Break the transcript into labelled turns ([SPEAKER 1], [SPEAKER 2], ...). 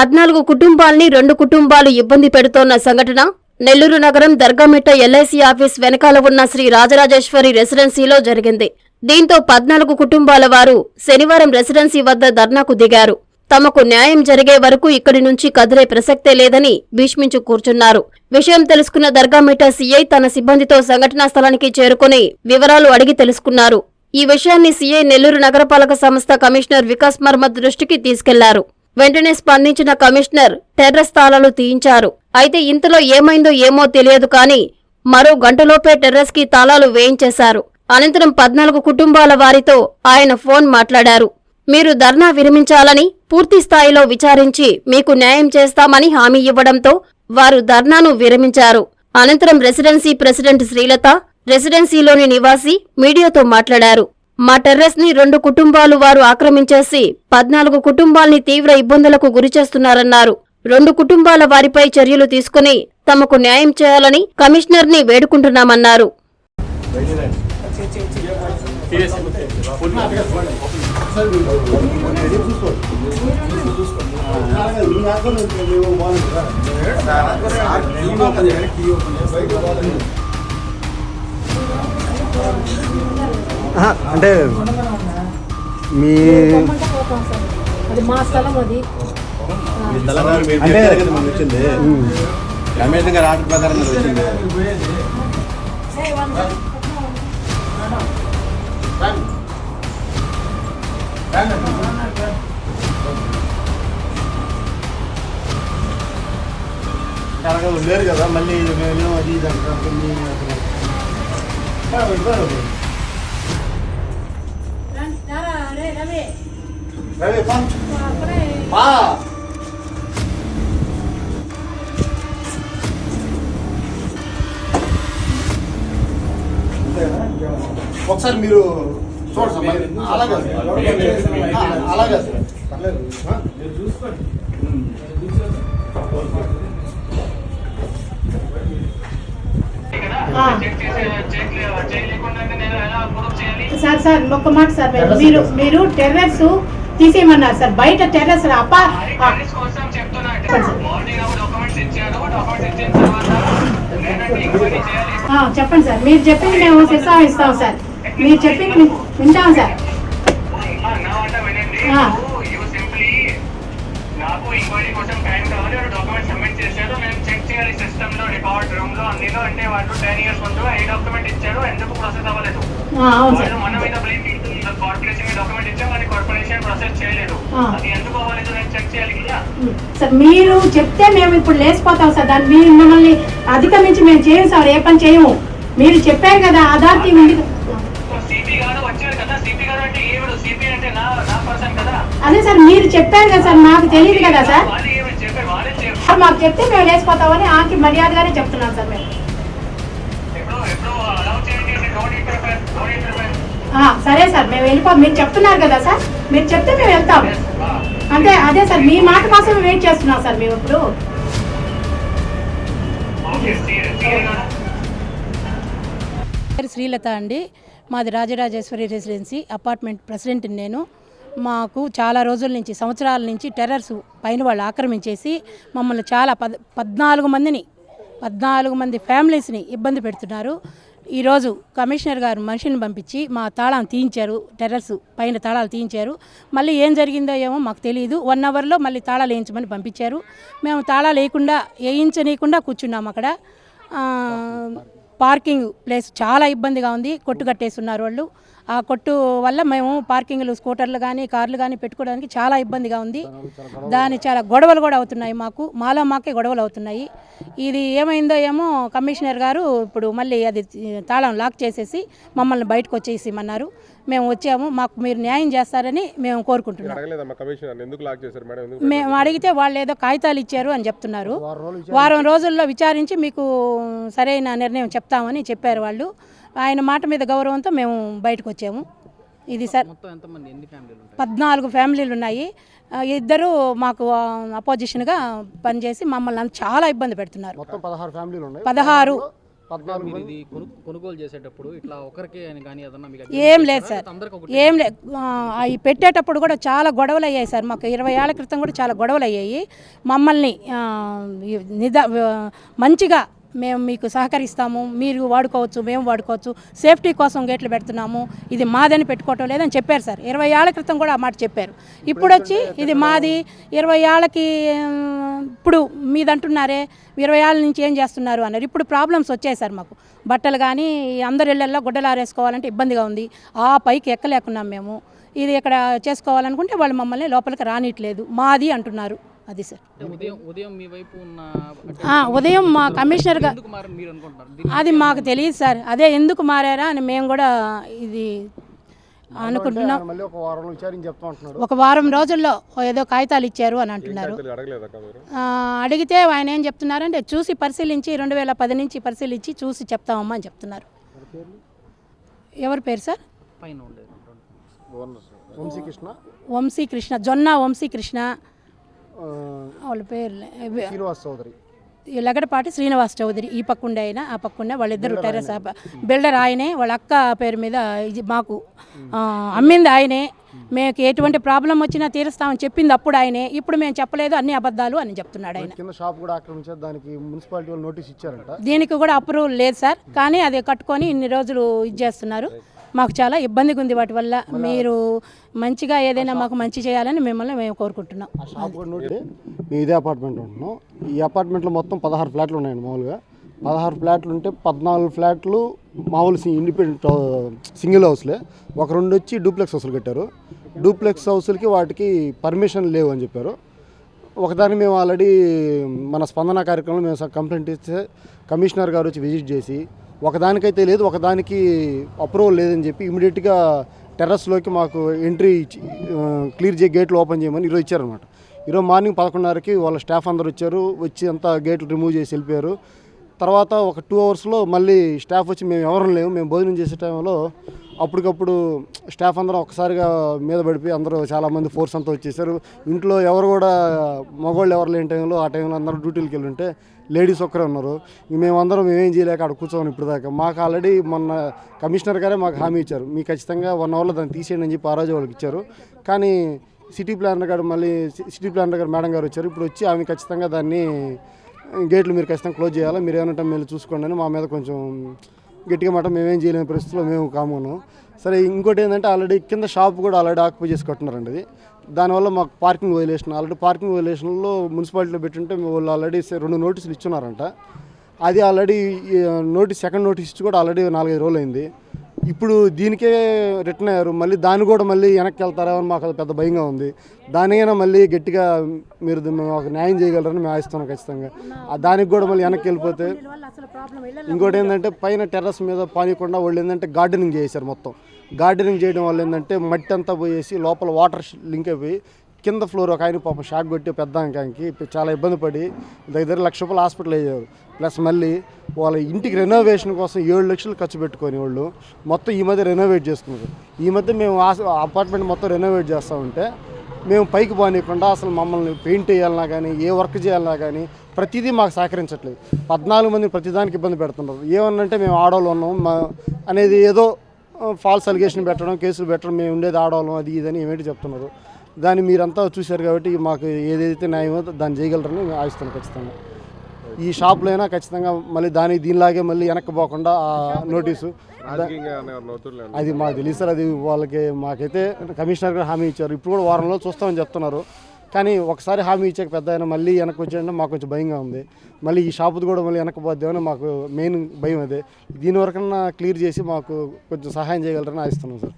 [SPEAKER 1] పద్నాలుగు కుటుంబాల్ని రెండు కుటుంబాలు ఇబ్బంది పెడుతోన్న సంఘటన. నెల్లూరు నగరం దర్గామిట్ట ఎల్ఐసి ఆఫీస్ వెనకాల ఉన్న శ్రీ రాజరాజేశ్వరి రెసిడెన్సీలో జరిగింది. దీంతో పద్నాలుగు కుటుంబాల వారు శనివారం రెసిడెన్సీ వద్ద ధర్నాకు దిగారు. తమకు న్యాయం జరిగే వరకు ఇక్కడి నుంచి కదిలే ప్రసక్తే లేదని భీష్మించు కూర్చున్నారు. విషయం తెలుసుకున్న దర్గామిట్ట సీఐ తన సిబ్బందితో సంఘటనా స్థలానికి చేరుకుని వివరాలు అడిగి తెలుసుకున్నారు. ఈ విషయాన్ని సీఐ నెల్లూరు నగరపాలక సంస్థ కమిషనర్ వికాస్ మర్మత్ దృష్టికి తీసుకెళ్ళారు. వెంటనే స్పందించిన కమిషనర్ టెర్రస్ తాళాలు తీయించారు. అయితే ఇంతలో ఏమైందో ఏమో తెలియదు కానీ మరో గంటలోపే టెర్రస్కి తాళాలు వేయించేశారు. అనంతరం పద్నాలుగు కుటుంబాల వారితో ఆయన ఫోన్ మాట్లాడారు. మీరు ధర్నా విరమించాలని పూర్తి స్థాయిలో విచారించి మీకు న్యాయం చేస్తామని హామీ ఇవ్వడంతో వారు ధర్నాను విరమించారు. అనంతరం రెసిడెన్సీ ప్రెసిడెంట్ శ్రీలత రెసిడెన్సీలోని నివాసి మీడియాతో మాట్లాడారు. మా టెర్రస్ని రెండు కుటుంబాలు వారు ఆక్రమించేసి పద్నాలుగు కుటుంబాల్ని తీవ్ర ఇబ్బందులకు గురిచేస్తున్నారన్నారు. రెండు కుటుంబాల వారిపై చర్యలు తీసుకుని తమకు న్యాయం చేయాలని కమిషనర్ని వేడుకుంటున్నామన్నారు.
[SPEAKER 2] అంటే మీ
[SPEAKER 3] అది మా స్థలం
[SPEAKER 2] అంటే-
[SPEAKER 4] వచ్చింది. రమేష్ గారు ఆర్డర్ ప్రకారం వచ్చింది.
[SPEAKER 2] లేరు కదా మళ్ళీ మేము అది ఇది అంటారు ఒకసారి మీరు చూడండి సార్ మరి. అలాగే సార్. ఆ, అలాగే సార్ పర్లేదు? ఆ.
[SPEAKER 3] సార్ సార్ ఒక్క మాట సార్ మీరు- మీరు మీరు టెర్రస్ తీసేయమన్నారు సార్. బయట టెర్రస్ ఆ, చెప్పండి సార్. మీరు చెప్పింది మేము శిస్తాం ఇస్తాం సార్. మీరు చెప్పింది వింటాం సార్.
[SPEAKER 5] ఆ, నా మాట వినండి.
[SPEAKER 3] ఆ.
[SPEAKER 5] యూ సింప్లీ నాకు ఎంక్వైరీ కోసం టైం కావాలి. వాళ్ళు డాక్యుమెంట్ సబ్మిట్ చేశారు. నేను చెక్ చేయాలి సిస్టమ్లో రికార్డ్ రూమ్లో. అందులో అంటే వాళ్ళు టెన్ ఇయర్స్ ముందు ఏ డాక్యుమెంట్ ఇచ్చారు. ఎందుకు ప్రాసెస్ అవ్వలేదు?
[SPEAKER 3] సార్ మీరు చెప్తే మేము ఇప్పుడు లేచిపోతాం సార్. దాన్ని మీరు మమ్మల్ని అధిగమించి మేము చేయం సార్ ఏ పని చేయము. మీరు చెప్పారు కదా అథారిటీ ఉంది. అదే సార్ మీరు చెప్పారు కదా సార్ మాకు తెలియదు కదా సార్ మాకు చెప్తే మేము లేచిపోతామని ఆకి మర్యాదగానే చెప్తున్నాం సార్ మేము. సరే సార్ మేము వెళ్ళిపో. మీరు చెప్తున్నారు కదా సార్ మీరు చెప్తే మేము వెళ్తాం. అంటే అదే సార్ మీ మాట కోసం వెయిట్ చేస్తున్నాం సార్ మేము ఇప్పుడు.
[SPEAKER 6] పేరు శ్రీలత అండి. మాది రాజరాజేశ్వరి రెసిడెన్సీ అపార్ట్మెంట్ ప్రెసిడెంట్ నేను. మాకు చాలా రోజుల నుంచి సంవత్సరాల నుంచి టెర్రర్స్ పైన వాళ్ళు ఆక్రమించేసి మమ్మల్ని చాలా పద్ పద్నాలుగు మందిని పద్నాలుగు మంది ఫ్యామిలీస్ని ఇబ్బంది పెడుతున్నారు. ఈరోజు కమిషనర్ గారు మనిషిని పంపించి మా తాళం తీయించారు టెర్రస్ పైన తాళాలు తీయించారు. మళ్ళీ ఏం జరిగిందో ఏమో మాకు తెలియదు వన్ అవర్లో మళ్ళీ తాళాలు వేయించమని పంపించారు. మేము తాళాలు వేయకుండా వేయించనీయకుండా కూర్చున్నాం అక్కడ. పార్కింగ్ ప్లేస్ చాలా ఇబ్బందిగా ఉంది. కొట్టు కట్టేస్తున్నారు వాళ్ళు. ఆ కొట్టు వల్ల మేము పార్కింగ్లు స్కూటర్లు కానీ కార్లు కానీ పెట్టుకోవడానికి చాలా ఇబ్బందిగా ఉంది. దాని చాలా గొడవలు కూడా అవుతున్నాయి మాకు. మాలో మాకే గొడవలు అవుతున్నాయి. ఇది ఏమైందో ఏమో కమిషనర్ గారు ఇప్పుడు మళ్ళీ అది తాళం లాక్ చేసేసి మమ్మల్ని బయటకు వచ్చేసిమన్నారు మేము వచ్చాము మాకు మీరు న్యాయం చేస్తారని మేము కోరుకుంటున్నాం.
[SPEAKER 7] అడగలేదమ్మా కమిషనర్ ఎందుకు లాక్ చేశారు మేడం? ఎందుకు
[SPEAKER 6] మేము అడిగితే వాళ్ళు ఏదో కాగితాలు ఇచ్చారు అని చెప్తున్నారు. వారం రోజుల్లో విచారించి మీకు సరైన నిర్ణయం చెప్తామని చెప్పారు వాళ్ళు. ఆయన మాట మీద గౌరవంతో మేము బయటకు వచ్చాము. ఇది సార్. పద్నాలుగు ఫ్యామిలీలు ఉన్నాయి. ఇద్దరు మాకు అపోజిషన్గా పనిచేసి మమ్మల్ని అంత చాలా ఇబ్బంది పెడుతున్నారు.
[SPEAKER 2] మొత్తం పదహారు
[SPEAKER 8] కొనుగోలు చేసేటప్పుడు ఇట్లా ఒకరికే అని కానీ
[SPEAKER 6] ఏం లేదు సార్.
[SPEAKER 8] అందరికి ఒకటి?
[SPEAKER 6] ఏం లేదు. అవి పెట్టేటప్పుడు కూడా చాలా గొడవలు అయ్యాయి సార్. మాకు ఇరవై ఏళ్ళ క్రితం కూడా చాలా గొడవలు అయ్యాయి. మమ్మల్ని నిదా మంచిగా మేము మీకు సహకరిస్తాము మీరు వాడుకోవచ్చు మేము వాడుకోవచ్చు సేఫ్టీ కోసం గేట్లు పెడుతున్నాము ఇది మాదని పెట్టుకోవటం లేదని చెప్పారు సార్. ఇరవై ఏళ్ళ క్రితం కూడా ఆ మాట చెప్పారు. ఇప్పుడు వచ్చి ఇది మాది ఇరవై ఏళ్ళకి ఇప్పుడు మీదంటున్నారే ఇరవై ఏళ్ళ నుంచి ఏం చేస్తున్నారు అన్నారు. ఇప్పుడు ప్రాబ్లమ్స్ వచ్చాయి సార్ మాకు. బట్టలు కానీ అందరి ఇళ్ళల్లో గుడ్డలు ఆరేసుకోవాలంటే ఇబ్బందిగా ఉంది. ఆ పైకి ఎక్కలేకున్నాం మేము. ఇది ఇక్కడ చేసుకోవాలనుకుంటే వాళ్ళు మమ్మల్ని లోపలికి రానిట్లేదు. మాది అంటున్నారు. అది సార్.
[SPEAKER 8] ఉదయం ఉదయం మీ వైపు ఉన్న అంటే
[SPEAKER 6] ఆ, ఉదయం మా కమిషనర్ అది మాకు తెలియదు సార్. అదే ఎందుకు మారారా అని మేము కూడా ఇది అనుకుంటున్నాం.
[SPEAKER 2] ఒక
[SPEAKER 6] వారం రోజుల్లో ఏదో కాగితాలు ఇచ్చారు అని అంటున్నారు. అడిగితే ఆయన ఏం చెప్తున్నారంటే చూసి పరిశీలించి రెండు వేల పది నుంచి పరిశీలించి చూసి చెప్తామమ్మా అని చెప్తున్నారు. ఎవరి పేరు సార్?
[SPEAKER 2] వంశీకృష్ణ
[SPEAKER 6] వంశీ కృష్ణ. జొన్న వంశీ కృష్ణ.
[SPEAKER 2] ఆ,
[SPEAKER 6] వాళ్ళ పేరు
[SPEAKER 2] శ్రీనివాస్ చౌదరి.
[SPEAKER 6] ఈ లగడపాటి శ్రీనివాస్ చౌదరి. ఈ పక్కుండే ఆయన ఆ పక్కుండే వాళ్ళిద్దరు టెర్రస్ బిల్డర్ ఆయనే వాళ్ళ అక్క పేరు మీద ఇది మాకు అమ్మింది ఆయనే. మేము ఎటువంటి ప్రాబ్లం వచ్చినా తీరుస్తామని చెప్పింది అప్పుడు ఆయనే. ఇప్పుడు మేము చెప్పలేదు అన్ని అబద్ధాలు అని చెప్తున్నాడు ఆయన.
[SPEAKER 2] కింద షాప్ కూడా ఆక్రమించారు. దానికి మున్సిపాలిటీ వాళ్ళు నోటీస్ ఇచ్చారంట.
[SPEAKER 6] దీనికి కూడా అప్రూవల్ లేదు సార్. కానీ అది కట్టుకొని ఇన్ని రోజులు ఇది చేస్తున్నారు. మాకు చాలా ఇబ్బందిగా ఉంది వాటి వల్ల. మీరు మంచిగా ఏదైనా మాకు మంచి చేయాలని మిమ్మల్ని మేము కోరుకుంటున్నాం.
[SPEAKER 2] ఇదే అపార్ట్మెంట్ ఉంటున్నాం ఈ అపార్ట్మెంట్లో మొత్తం పదహారు ఫ్లాట్లు ఉన్నాయండి మామూలుగా. పదహారు ఫ్లాట్లు ఉంటే పద్నాలుగు ఫ్లాట్లు మామూలు ఇండిపెండెంట్ సింగిల్ హౌస్లే. ఒక రెండు వచ్చి డూప్లెక్స్ హౌస్లు కట్టారు. డూప్లెక్స్ హౌస్లకి వాటికి పర్మిషన్ లేవు అని చెప్పారు. ఒకదాన్ని మేము ఆల్రెడీ మన స్పందన కార్యక్రమంలో మేము కంప్లైంట్ ఇస్తే కమిషనర్ గారు వచ్చి విజిట్ చేసి ఒకదానికైతే లేదు ఒకదానికి అప్రూవల్ లేదని చెప్పి ఇమీడియట్గా టెర్రస్లోకి మాకు ఎంట్రీ ఇచ్చి క్లియర్ చేసి గేట్లు ఓపెన్ చేయమని ఈరోజు ఇచ్చారనమాట ఈరోజు మార్నింగ్ పదకొండున్నరకి వాళ్ళ స్టాఫ్ అందరు వచ్చారు. వచ్చి అంతా గేట్లు రిమూవ్ చేసి వెళ్ళిపోయారు. తర్వాత ఒక టూ అవర్స్లో మళ్ళీ స్టాఫ్ వచ్చి మేము ఎవరం లేము మేము భోజనం చేసే టైంలో అప్పటికప్పుడు స్టాఫ్ అందరం ఒకసారిగా మీద పడిపోయి అందరూ చాలామంది ఫోర్స్ అంతా వచ్చేసారు. ఇంట్లో ఎవరు కూడా మగవాళ్ళు ఎవరు లేని టైంలో ఆ టైంలో అందరూ డ్యూటీలకు వెళ్ళి ఉంటే లేడీస్ ఒక్కరే ఉన్నారు. మేమందరం మేమేం చేయలేక అక్కడ కూర్చోని ఇప్పుడు దాకా మాకు ఆల్రెడీ మొన్న కమిషనర్ గారే మాకు హామీ ఇచ్చారు. మీకు ఖచ్చితంగా వన్ అవర్లో దాన్ని తీసేయండి అని చెప్పి ఆ రోజు వాళ్ళకి ఇచ్చారు. కానీ సిటీ ప్లానర్ గారు మళ్ళీ సిటీ ప్లానర్ గారు మేడం గారు వచ్చారు. ఇప్పుడు వచ్చి ఆమె ఖచ్చితంగా దాన్ని గేట్లు మీరు ఖచ్చితంగా క్లోజ్ చేయాలి? మీరు ఏమంటే మీరు చూసుకోండి అని మా మీద కొంచెం గట్టిగా మాట మేమేం చేయలేని పరిస్థితిలో మేము కామున్నాం సరే ఇంకోటి ఏంటంటే ఆల్రెడీ కింద షాప్ కూడా ఆల్రెడీ ఆక్యుపై చేసి కట్టున్నారండి అది. దానివల్ల మాకు పార్కింగ్ వైలేషన్ ఆల్రెడీ పార్కింగ్ వైలేషన్లో మున్సిపాలిటీలో పెట్టుంటే వాళ్ళు ఆల్రెడీ రెండు నోటీసులు ఇచ్చున్నారంట. అది ఆల్రెడీ నోటీస్ సెకండ్ నోటీస్ ఇచ్చి కూడా ఆల్రెడీ నాలుగైదు రోజులు అయింది ఇప్పుడు దీనికే రిటర్న్ అయ్యారు. మళ్ళీ దాన్ని కూడా మళ్ళీ వెనక్కి వెళ్తారా అని మాకు పెద్ద భయంగా ఉంది. దానికైనా మళ్ళీ గట్టిగా మీరు మాకు న్యాయం చేయగలరని మేము ఆశిస్తున్నాం ఖచ్చితంగా. దానికి కూడా మళ్ళీ వెనక్కి వెళ్ళిపోతే ఇంకోటి ఏంటంటే పైన టెర్రస్ మీద పానీయకుండా వాళ్ళు ఏంటంటే గార్డెనింగ్ చేశారు మొత్తం. గార్డెనింగ్ చేయడం వల్ల ఏంటంటే మట్టి అంతా పోయేసి లోపల వాటర్ లింక్ అయిపోయి కింద ఫ్లోర్ ఒక ఆయన పాపం షాక్ కొట్టి పెద్ద అంకానికి చాలా ఇబ్బంది పడి దగ్గర లక్ష రూపాయలు హాస్పిటల్ అయ్యారు. ప్లస్ మళ్ళీ వాళ్ళ ఇంటికి రెనోవేషన్ కోసం ఏడు లక్షలు ఖర్చు పెట్టుకొని వాళ్ళు మొత్తం ఈ మధ్య రెనోవేట్ చేసుకున్నారు. ఈ మధ్య మేము అపార్ట్మెంట్ మొత్తం రెనోవేట్ చేస్తూ ఉంటే మేము పైకి పోనీయకుండా అసలు మమ్మల్ని పెయింట్ వేయాలన్నా కానీ ఏ వర్క్ చేయాలన్నా కానీ ప్రతిదీ మాకు సహకరించట్లేదు. పద్నాలుగు మంది ప్రతిదానికి ఇబ్బంది పెడుతున్నారు. ఏమన్నంటే మేము ఆడవాళ్ళు ఉన్నాం మా అనేది ఏదో ఫాల్స్ అలిగేషన్ పెట్టడం కేసులు పెట్టడం మేము ఉండేది ఆడవాళ్ళం అది ఇదని ఏమేంటి చెప్తున్నారు. దాన్ని మీరంతా చూశారు కాబట్టి మాకు ఏదైతే న్యాయమో దాన్ని చేయగలరని మేము ఖచ్చితంగా. ఈ షాప్లో అయినా ఖచ్చితంగా మళ్ళీ దానికి దీనిలాగే మళ్ళీ వెనక్కి పోకుండా ఆ నోటీసు అది మాకు తెలియదు సార్ అది వాళ్ళకి మాకైతే కమిషనర్ గారు హామీ ఇచ్చారు. ఇప్పుడు కూడా వారంలో చూస్తామని చెప్తున్నారు. కానీ ఒకసారి హామీ ఇచ్చాక పెద్ద ఆయన మళ్ళీ వెనక్కి వచ్చాడంటే మాకు కొంచెం భయంగా ఉంది. మళ్ళీ ఈ షాపుది కూడా మళ్ళీ వెనక్కి పోద్దామని మాకు మెయిన్ భయం అదే. దీని వరకన్నా క్లియర్ చేసి మాకు కొంచెం సహాయం చేయగలరని ఆశిస్తున్నాం సార్.